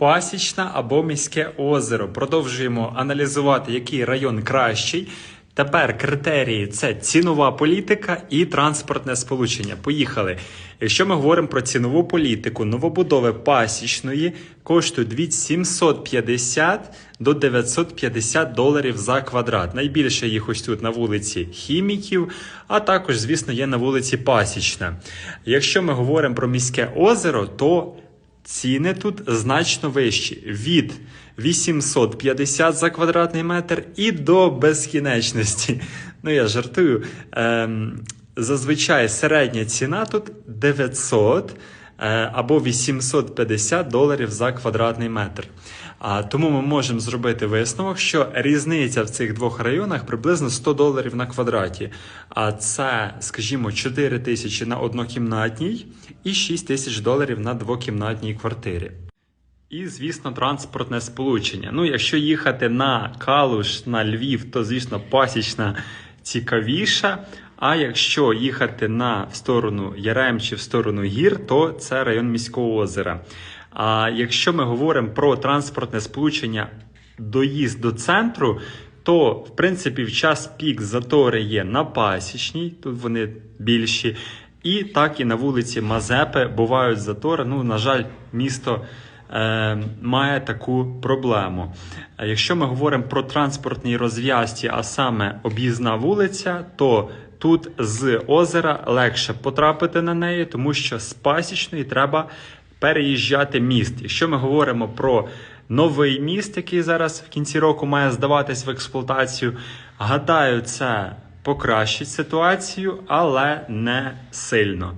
Пасічна або міське озеро. Продовжуємо аналізувати, який район кращий. Тепер критерії це цінова політика і транспортне сполучення. Поїхали. Якщо ми говоримо про цінову політику, новобудови пасічної коштують від 750 до 950 доларів за квадрат. Найбільше їх ось тут на вулиці Хіміків, а також, звісно, є на вулиці Пасічна. Якщо ми говоримо про міське озеро, то Ціни тут значно вищі від 850 за квадратний метр і до безкінечності. Ну, я жартую. Ем, зазвичай середня ціна тут 900 е, або 850 доларів за квадратний метр. А, тому ми можемо зробити висновок, що різниця в цих двох районах приблизно 100 доларів на квадраті. А це, скажімо, 4 тисячі на однокімнатній і 6 тисяч доларів на двокімнатній квартирі. І, звісно, транспортне сполучення. Ну, якщо їхати на Калуш, на Львів, то, звісно, пасічна цікавіша. А якщо їхати на сторону Ярем чи в сторону гір, то це район міського озера. А якщо ми говоримо про транспортне сполучення доїзд до центру, то в принципі в час пік затори є на пасічній, тут вони більші, і так і на вулиці Мазепи бувають затори. Ну, на жаль, місто має таку проблему. Якщо ми говоримо про транспортні розв'язці, а саме об'їзна вулиця, то тут з озера легше потрапити на неї, тому що з пасічної треба переїжджати міст. Якщо ми говоримо про новий міст, який зараз в кінці року має здаватись в експлуатацію, гадаю, це покращить ситуацію, але не сильно.